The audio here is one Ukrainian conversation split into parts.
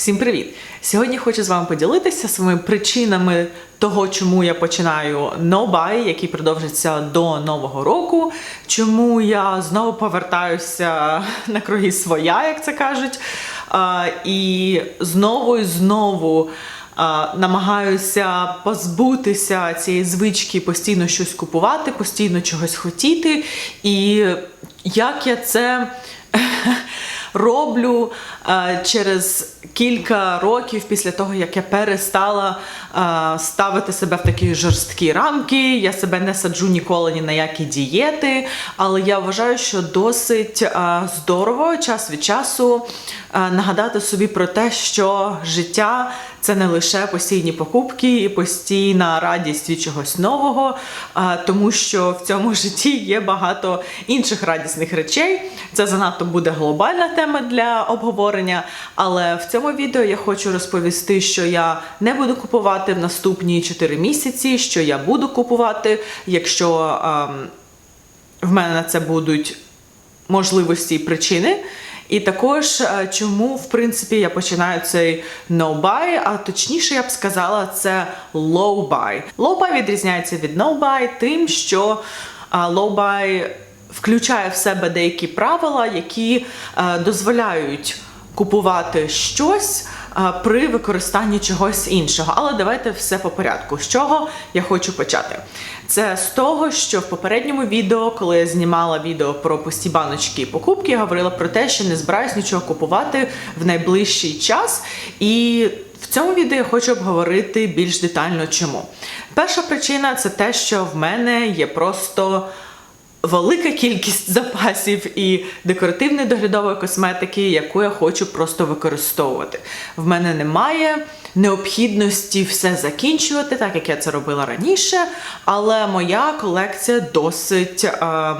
Всім привіт! Сьогодні хочу з вами поділитися своїми причинами того, чому я починаю No який продовжиться до нового року. Чому я знову повертаюся на круги своя, як це кажуть. І знову і знову. Намагаюся позбутися цієї звички постійно щось купувати, постійно чогось хотіти. І як я це роблю через кілька років після того, як я перестала е, ставити себе в такі жорсткі рамки. Я себе не саджу ніколи ні на які дієти, але я вважаю, що досить е, здорово час від часу е, нагадати собі про те, що життя. Це не лише постійні покупки і постійна радість від чогось нового, тому що в цьому житті є багато інших радісних речей. Це занадто буде глобальна тема для обговорення. Але в цьому відео я хочу розповісти, що я не буду купувати в наступні 4 місяці, що я буду купувати, якщо ем, в мене на це будуть можливості і причини. І також е, чому, в принципі, я починаю цей no buy, а точніше я б сказала, це low buy. Low buy відрізняється від no buy тим, що е, low buy включає в себе деякі правила, які е, дозволяють купувати щось при використанні чогось іншого. Але давайте все по порядку. З чого я хочу почати? Це з того, що в попередньому відео, коли я знімала відео про пусті баночки і покупки, я говорила про те, що не збираюсь нічого купувати в найближчий час. І в цьому відео я хочу обговорити більш детально чому. Перша причина це те, що в мене є просто велика кількість запасів і декоративної доглядової косметики, яку я хочу просто використовувати. В мене немає необхідності все закінчувати, так як я це робила раніше, але моя колекція досить е,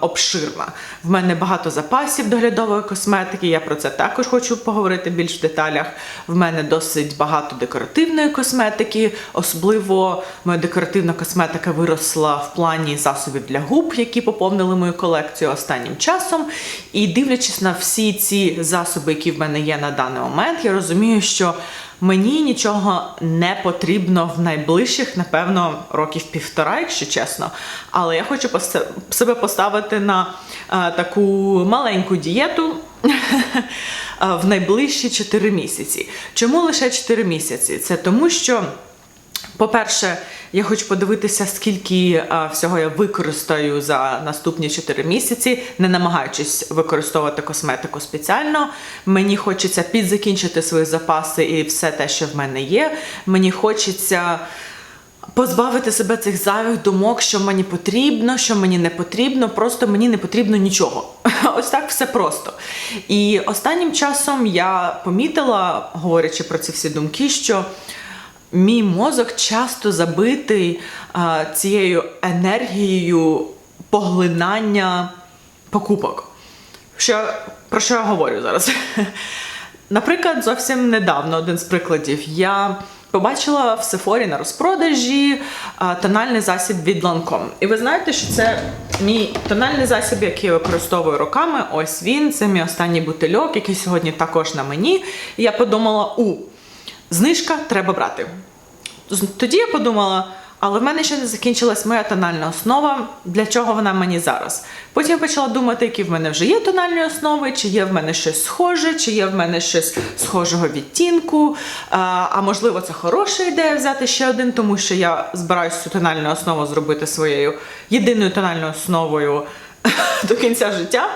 обширна. В мене багато запасів доглядової косметики, я про це також хочу поговорити більш в деталях. В мене досить багато декоративної косметики, особливо моя декоративна косметика виросла в плані засобів для губ, які поповнили мою колекцію останнім часом. І дивлячись на всі ці засоби, які в мене є на даний момент, я розумію, що Мені нічого не потрібно в найближчих, напевно, років півтора, якщо чесно. Але я хочу себе поставити на е, таку маленьку дієту е, в найближчі 4 місяці. Чому лише 4 місяці? Це тому, що. По-перше, я хочу подивитися, скільки а, всього я використаю за наступні 4 місяці, не намагаючись використовувати косметику спеціально. Мені хочеться підзакінчити свої запаси і все те, що в мене є. Мені хочеться. Позбавити себе цих зайвих думок, що мені потрібно, що мені не потрібно, просто мені не потрібно нічого. Ось так все просто. І останнім часом я помітила, говорячи про ці всі думки, що мій мозок часто забитий а, цією енергією поглинання покупок. Що, про що я говорю зараз? Наприклад, зовсім недавно один з прикладів. Я побачила в Сефорі на розпродажі а, тональний засіб від Lancome. І ви знаєте, що це мій тональний засіб, який я використовую роками. Ось він, це мій останній бутильок, який сьогодні також на мені. І я подумала: у, знижка треба брати. Тоді я подумала, але в мене ще не закінчилась моя тональна основа. Для чого вона мені зараз? Потім я почала думати, які в мене вже є тональні основи, чи є в мене щось схоже, чи є в мене щось схожого відтінку. А, а можливо, це хороша ідея взяти ще один, тому що я збираюся цю тональну основу зробити своєю єдиною тональною основою до кінця життя.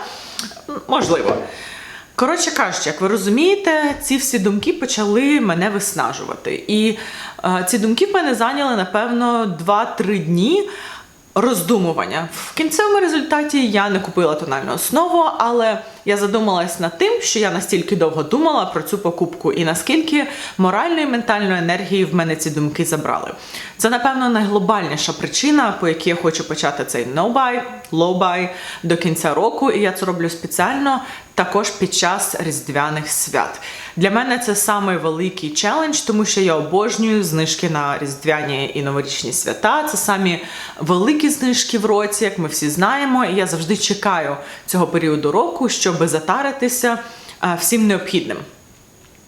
Можливо. Коротше кажучи, як ви розумієте, ці всі думки почали мене виснажувати. І е, ці думки в мене зайняли, напевно, 2-3 дні роздумування. В кінцевому результаті я не купила тональну основу, але я задумалась над тим, що я настільки довго думала про цю покупку, і наскільки моральної і ментальної енергії в мене ці думки забрали. Це, напевно, найглобальніша причина, по якій я хочу почати цей no-buy, low-buy до кінця року, і я це роблю спеціально також під час різдвяних свят. Для мене це самий великий челендж, тому що я обожнюю знижки на різдвяні і новорічні свята. Це самі великі знижки в році, як ми всі знаємо. І я завжди чекаю цього періоду року, щоб затаритися е, всім необхідним.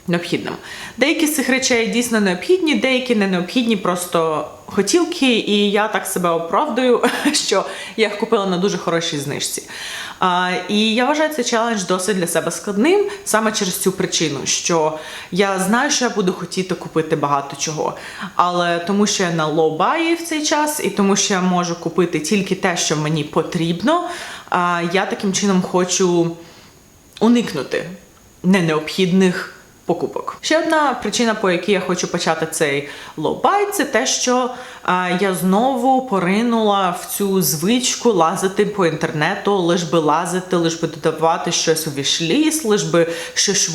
необхідним. Деякі з цих речей дійсно необхідні, деякі не необхідні, просто хотілки, і я так себе оправдую, що я їх купила на дуже хорошій знижці. А, і я вважаю цей челендж досить для себе складним саме через цю причину, що я знаю, що я буду хотіти купити багато чого, але тому, що я на лоу-баї в цей час, і тому, що я можу купити тільки те, що мені потрібно, а, я таким чином хочу уникнути ненеобхідних покупок. Ще одна причина, по якій я хочу почати цей лоу-бай, це те, що я знову поринула в цю звичку лазити по інтернету, лиш би лазити, лиш би додавати щось у вішліс, лиш би щось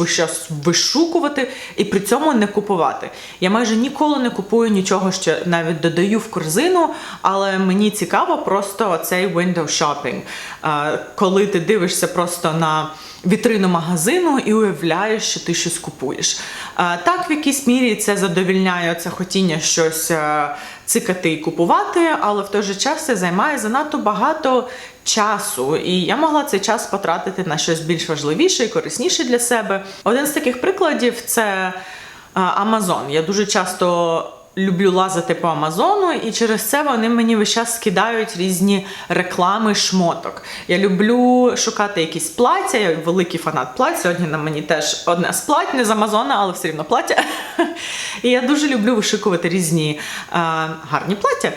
вишукувати і при цьому не купувати. Я майже ніколи не купую нічого, що навіть додаю в корзину, але мені цікаво просто цей window shopping, коли ти дивишся просто на вітрину магазину і уявляєш, що ти щось купуєш. Так, в якійсь мірі це задовільняє це хотіння щось е, цикати і купувати, але в той же час це займає занадто багато часу, і я могла цей час потратити на щось більш важливіше і корисніше для себе. Один з таких прикладів це е, Amazon. Я дуже часто люблю лазити по Амазону, і через це вони мені весь час скидають різні реклами шмоток. Я люблю шукати якісь плаття, я великий фанат плать. Сьогодні на мені теж одне з плать, не з Амазона, але все рівно плаття. І я дуже люблю вишикувати різні е, гарні плаття.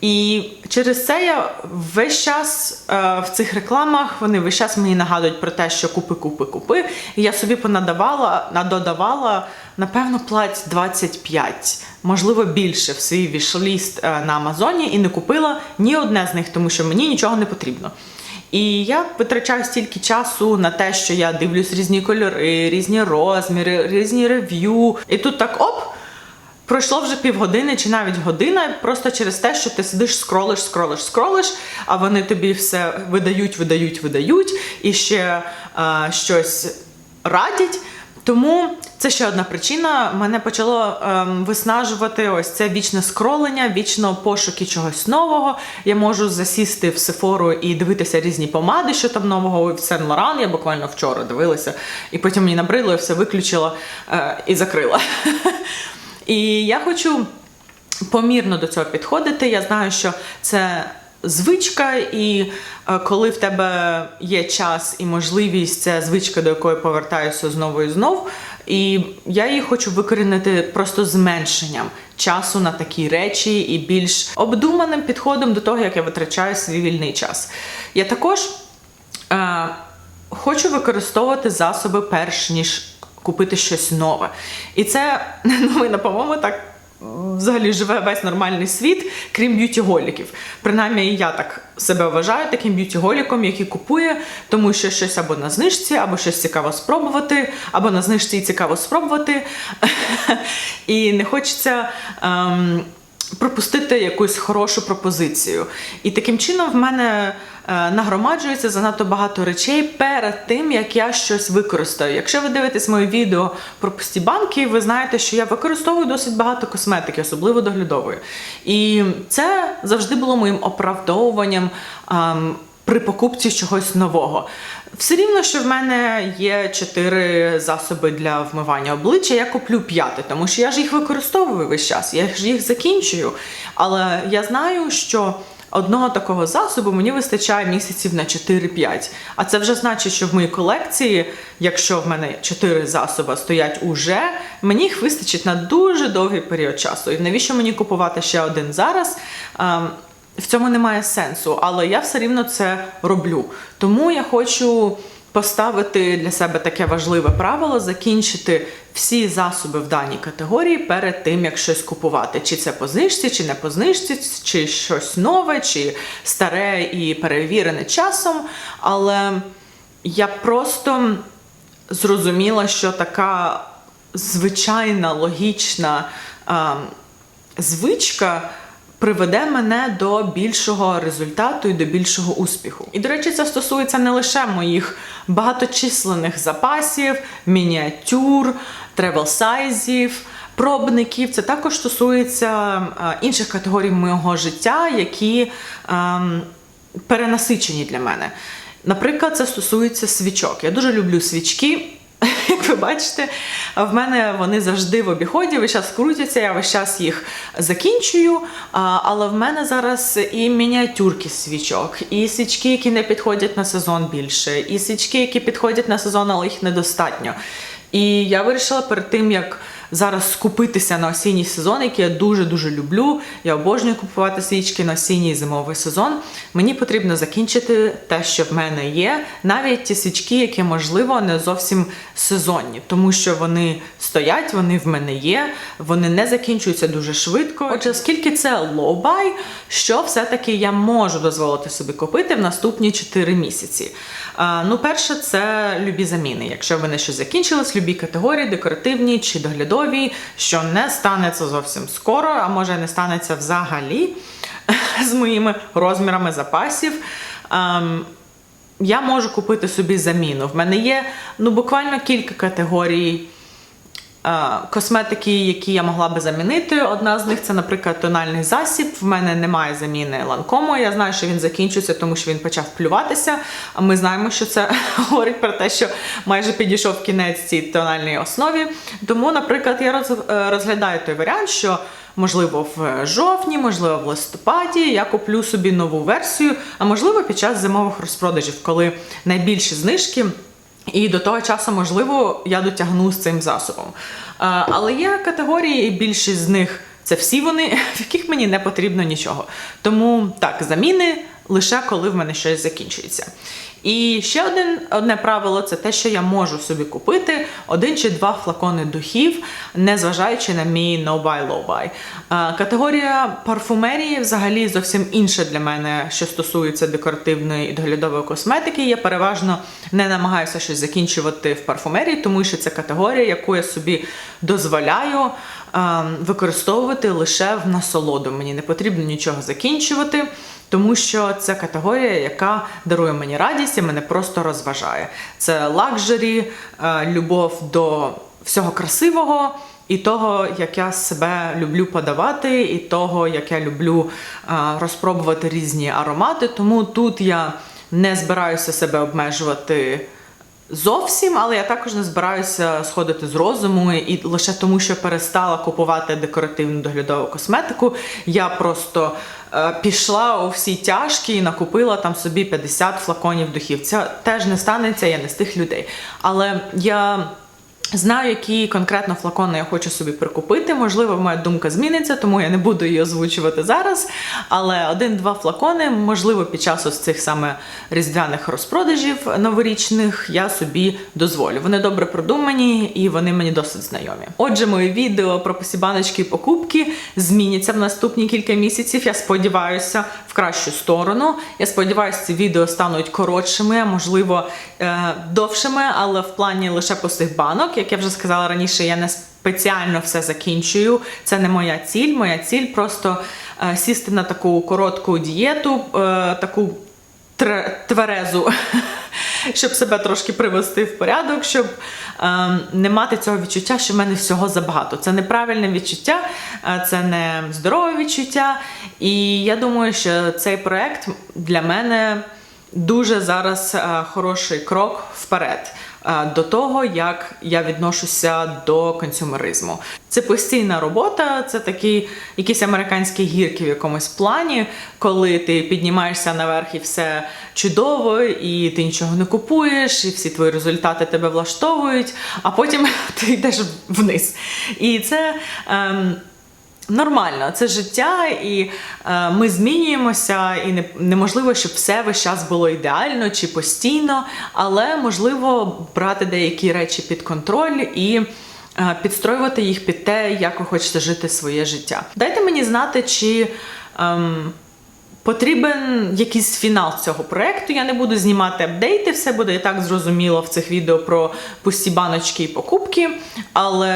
І через це я весь час е, в цих рекламах вони весь час мені нагадують про те, що купи, купи, купи. І я собі понадавала, надодавала, напевно, плать 25, можливо, більше в свій вішліст е, на Амазоні і не купила ні одне з них, тому що мені нічого не потрібно. І я витрачаю стільки часу на те, що я дивлюсь різні кольори, різні розміри, різні рев'ю. І тут так оп. Пройшло вже півгодини чи навіть година, просто через те, що ти сидиш, скролиш, скролиш, скролиш, а вони тобі все видають, видають, видають і ще а, щось радять. Тому це ще одна причина. Мене почало ем, виснажувати ось це вічне скролення, вічно пошуки чогось нового. Я можу засісти в Сефору і дивитися різні помади, що там нового в Сен Лоран. Я буквально вчора дивилася, і потім мені набридло, я все виключила е, і закрила. І я хочу помірно до цього підходити. Я знаю, що це звичка, і е, коли в тебе є час і можливість, це звичка, до якої повертаюся знову і знов. І я її хочу викорінити просто зменшенням часу на такі речі і більш обдуманим підходом до того, як я витрачаю свій вільний час. Я також е, хочу використовувати засоби перш ніж купити щось нове. І це новина, по-моєму, так взагалі живе весь нормальний світ, крім б'ютіголіків. Принаймні, я так себе вважаю таким б'ютіголіком, який купує, тому що щось або на знижці, або щось цікаво спробувати, або на знижці і цікаво спробувати. І не хочеться. Ем, пропустити якусь хорошу пропозицію. І таким чином в мене нагромаджується занадто багато речей перед тим, як я щось використаю. Якщо ви дивитесь моє відео про пусті банки, ви знаєте, що я використовую досить багато косметики, особливо доглядової. І це завжди було моїм оправдовуванням. ем, при покупці чогось нового. Все рівно, що в мене є чотири засоби для вмивання обличчя, я куплю п'яти, тому що я ж їх використовую весь час, я ж їх закінчую. Але я знаю, що одного такого засобу мені вистачає місяців на 4-5. А це вже значить, що в моїй колекції, якщо в мене 4 засоби стоять уже, мені їх вистачить на дуже довгий період часу. І навіщо мені купувати ще один зараз? Ем, в цьому немає сенсу, але я все рівно це роблю. Тому я хочу поставити для себе таке важливе правило закінчити всі засоби в даній категорії перед тим, як щось купувати. Чи це по знижці, чи не по знижці, чи щось нове, чи старе і перевірене часом. Але я просто зрозуміла, що така звичайна логічна а, звичка приведе мене до більшого результату і до більшого успіху. І, до речі, це стосується не лише моїх багаточисленних запасів, мініатюр, тревел-сайзів, пробників. Це також стосується а, інших категорій мого життя, які а, перенасичені для мене. Наприклад, це стосується свічок. Я дуже люблю свічки. Як ви бачите, в мене вони завжди в обіході, весь час крутяться, я весь час їх закінчую. Але в мене зараз і мініатюрки свічок, і свічки, які не підходять на сезон більше, і свічки, які підходять на сезон, але їх недостатньо. І я вирішила перед тим, як зараз скупитися на осінній сезон, який я дуже-дуже люблю. Я обожнюю купувати свічки на осінній зимовий сезон. Мені потрібно закінчити те, що в мене є, навіть ті свічки, які, можливо, не зовсім сезонні, тому що вони стоять, вони в мене є, вони не закінчуються дуже швидко. Отже, оскільки це low-buy, що все-таки я можу дозволити собі купити в наступні 4 місяці. А, ну, перше, це любі заміни. Якщо вони щось закінчились, любі категорії, декоративні чи доглядові, що не станеться зовсім скоро, а може не станеться взагалі з моїми розмірами запасів. Ем, я можу купити собі заміну. В мене є ну, буквально кілька категорій косметики, які я могла би замінити. Одна з них це, наприклад, тональний засіб. В мене немає заміни ланкому. Я знаю, що він закінчується, тому що він почав плюватися. А ми знаємо, що це говорить про те, що майже підійшов кінець цій тональній основі. Тому, наприклад, я е, розглядаю той варіант, що. Можливо, в жовтні, можливо, в листопаді я куплю собі нову версію, а можливо, під час зимових розпродажів, коли найбільші знижки. І до того часу, можливо, я дотягну з цим засобом. Але є категорії, і більшість з них це всі вони, в яких мені не потрібно нічого. Тому так, заміни лише коли в мене щось закінчується. І ще один, одне правило це те, що я можу собі купити один чи два флакони духів, незважаючи на мій no-buy, low-buy. Категорія парфумерії взагалі зовсім інша для мене, що стосується декоративної і доглядової косметики. Я переважно не намагаюся щось закінчувати в парфумерії, тому що це категорія, яку я собі дозволяю використовувати лише в насолоду. Мені не потрібно нічого закінчувати. Тому що це категорія, яка дарує мені радість і мене просто розважає. Це лакжері, е, любов до всього красивого і того, як я себе люблю подавати, і того, як я люблю е, розпробувати різні аромати. Тому тут я не збираюся себе обмежувати. Зовсім, але я також не збираюся сходити з розуму і лише тому, що перестала купувати декоративну доглядову косметику. Я просто пішла у всі тяжкі і накупила там собі 50 флаконів духів. Це теж не станеться, я не з тих людей. Але я. Знаю, які конкретно флакони я хочу собі прикупити. Можливо, моя думка зміниться, тому я не буду її озвучувати зараз. Але один-два флакони, можливо, під час ось цих саме різдвяних розпродажів новорічних я собі дозволю. Вони добре продумані і вони мені досить знайомі. Отже, мої відео про посібаночки і покупки зміняться в наступні кілька місяців. Я сподіваюся, в кращу сторону. Я сподіваюся, ці відео стануть коротшими, можливо е, довшими, але в плані лише пустих банок. Як я вже сказала раніше, я не спеціально все закінчую. Це не моя ціль. Моя ціль просто е, сісти на таку коротку дієту, е, таку тверезу. Щоб себе трошки привести в порядок, щоб е, не мати цього відчуття, що в мене всього забагато. Це неправильне відчуття, це не здорове відчуття. І я думаю, що цей проект для мене дуже зараз хороший крок вперед до того, як я відношуся до консюмеризму. Це постійна робота, це такі якісь американські гірки в якомусь плані, коли ти піднімаєшся наверх і все чудово, і ти нічого не купуєш, і всі твої результати тебе влаштовують, а потім ти йдеш вниз. І це. Ем, Нормально, це життя, і е, ми змінюємося, і не, неможливо, щоб все весь час було ідеально чи постійно, але можливо брати деякі речі під контроль і е, підстроювати їх під те, як ви хочете жити своє життя. Дайте мені знати, чи. Ем, Потрібен якийсь фінал цього проекту. Я не буду знімати апдейти, все буде і так зрозуміло в цих відео про пусті баночки і покупки. Але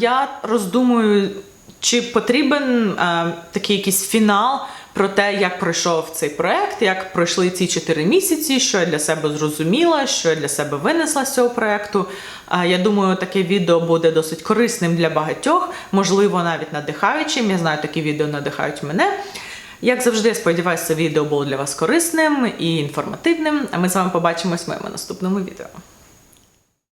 я роздумую, чи потрібен е, такий якийсь фінал про те, як пройшов цей проект, як пройшли ці 4 місяці, що я для себе зрозуміла, що я для себе винесла з цього проекту. Е, я думаю, таке відео буде досить корисним для багатьох, можливо, навіть надихаючим. Я знаю, такі відео надихають мене. Як завжди, сподіваюся, це відео було для вас корисним і інформативним. А ми з вами побачимось в моєму наступному відео.